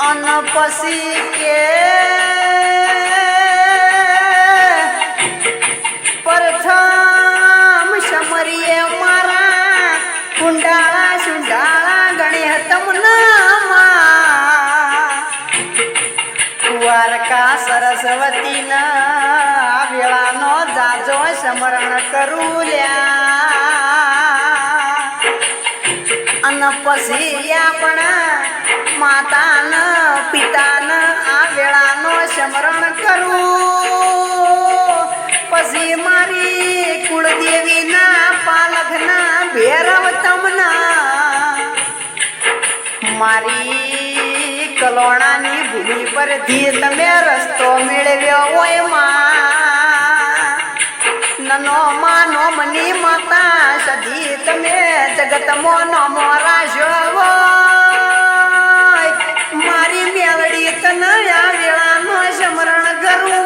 અન પછી કે પ્રથમ સમરીએ મારા કુંડાળા સુંડાળા ગણે તમને દ્વારકા સરસ્વતીના વેળાનો જાજો સ્મરણ કરું લ્યા. અને આપણા માતાના, પિતાના આ વેળાનો સ્મરણ કરું પછી મારી કુળદેવીના પાલકના ભેરવ તમના મારી કલોણાની ભૂમિ પરથી તમે રસ્તો મેળવ્યો હોયમાં નનો માનો મની માતા સધી તમે જગતમો નમો રાશો હોય. મારી મેલડી આ વેળાનો સ્મરણ કરું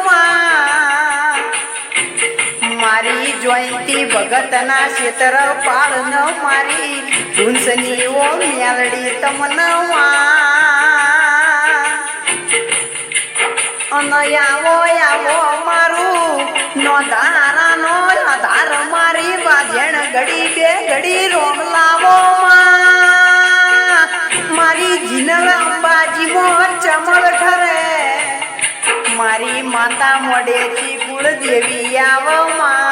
મારી જોઈતી ભગતના ક્ષેત્ર પાળન મારી ધૂંસની ઓ મેલડી તમનવા. અનયાવો આવો મારું નો ધારાનો આધાર મારી વાજણ ઘડી બે ઘડી રોમ લાવો માં. મારી જીનળ અંબાજી મોર ચમળ ઠરે. મારી માતા મોડેથી કુળદેવી આવમાં.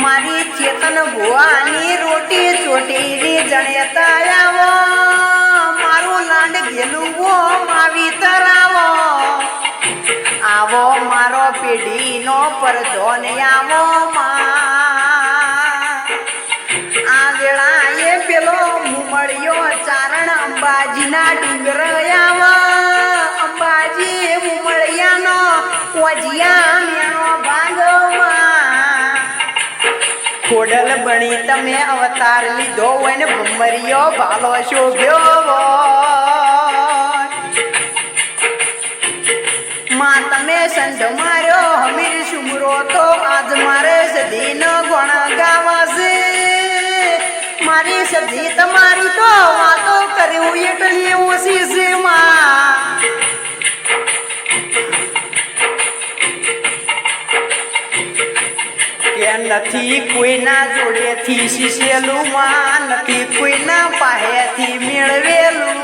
મારી ચેતન ભુવાની રોટી ચોટી જણે જણેતા અંબાજીના ડુંગર આવા અંબાજી મુમળિયાનો ઓજિયા મેણો ભાગમાં ખોડલ બની તમે અવતાર લીધો હોય ને ભમરિયો ભાલો શોભ્યો માં તમે સંત માર્યો, હમીર સુમરો તો આજ મારે સદીનો ગુણ ગાવાશે. મારી સદી તમારી તો કર્યું, એટલી ઓછી છે માં કે નથી કોઈના જોડેથી શીશેલું માં નથી કોઈના પાહેથી મેળવેલું.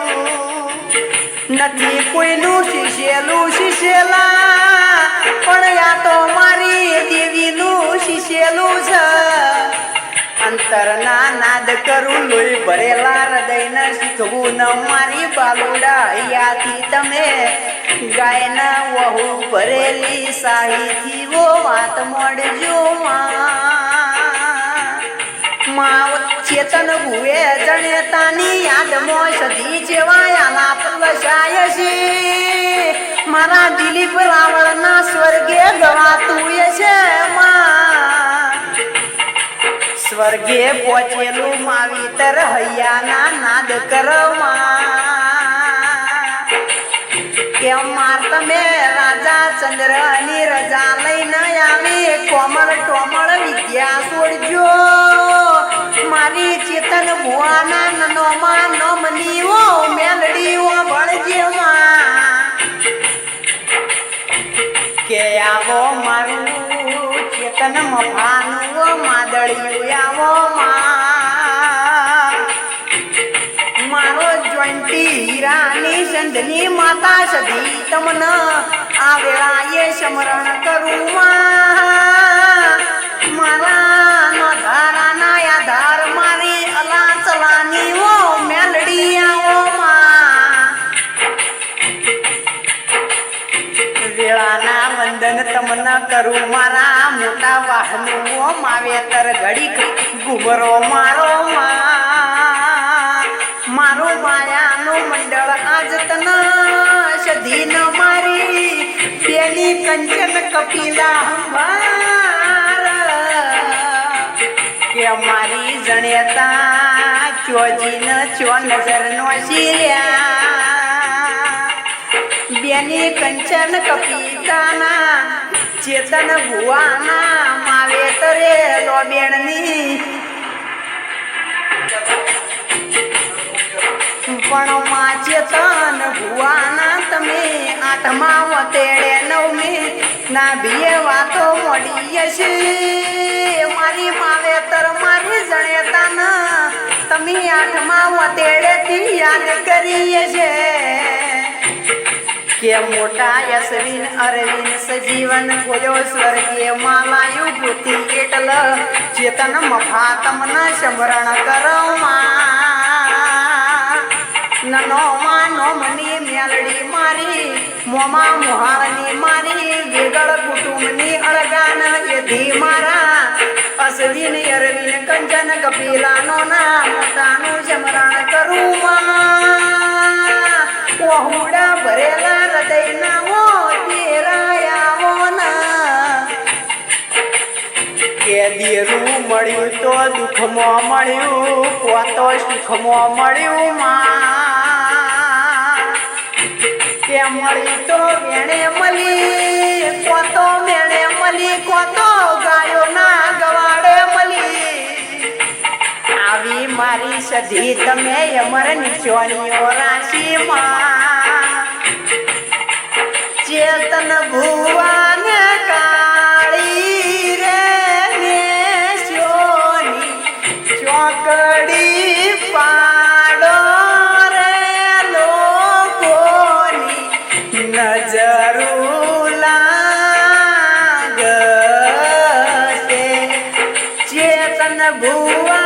નથી કોઈનું શીશેલું, શીશેલા અંતરના નાદ કરું લોહી ભરેલા હૃદયને શીખવું ન મારી બાલુડા અહીંયાથી તમે ગાયના વહુ ભરેલી સાહીથી વો વાત મળજો માં. માં ચેતન ભુવે જણેતાની યાદમાં સધી જેવાયાના પ્રવશાય છે. મારા દિલીપ રાવણના સ્વર્ગે ગવાતું છે માં. સ્વર્ગે પહોંચેલું માવીતર હૈયાના નાદ કરવા કે માર તમે રાજા ચંદ્રની રજા લઈને આવી? કોમળ ટોમળ વિદ્યા છોડજો મારી ચેતન ભુવાના નનોમાં નમનીઓ મેલડીઓ ભણજે માં કે આવો મારું ચેતન મફાનું માદળિયું આવો મારો જોઈન્ટી હીરાની સંધની માતા સધી તમને આ વેળાએ સ્મરણ કરું. મારા ધારાના આધાર મારી અલા ચલાની ઓ મેલડી આવો વેળાના વંદન તમને કરું મારા. મોટા વાહનો માવેતર ઘડી ગુબરો મારો. મારો માયાનું મંડળ આજ તન સધી ન મારી, પેલી કંચન કપિલા કે મારી જણેતા ચોજીન ચો નજર નો શિર્યા બેની કંચન કપિતાના ચેતન ભુવાના માવેતરે લોબેણની. પણ માં ચેતન ભુવાના તમે આઠમા વતેડે નવમે ના બીએ વાતો મોડી છે. મારી માવેતર મારી જણેતાના તમે આઠમા વતેડેથી યાદ કરીએ છે. કે મોટા યશવીન અરવિંદ સજીવન ગોયો સ્વર્ગીય માલાયુ ભૂતિ કેટલ ચેતન મફાતમન સમરણ કરવા નનો માનો મની મેલડી મારી, મોમા મોહાળની મારી, વેગળ કુટુંબની અળગાન યધી મારા. અશ્વિન અરવિન કંજન, કપિલાનો ના મોટાનું સમરણ કરું મા ભરેલા હૃદયના હો તેરાયા કે દેરું મળ્યું તો દુઃખમાં મળ્યું, પોતો સુખમાં મળ્યું માં. કે મળ્યું તો મેણે મળી કોતો મેણે મળી કોતો ગાયો ના ગવાડે મળી આવી મારી સધી તમે અમર નિશોનીઓ રાશિમાં ચેતન ભુવન કાળી રે સોની ચોકડી પાડો રે લોકોની નજરું ભુવા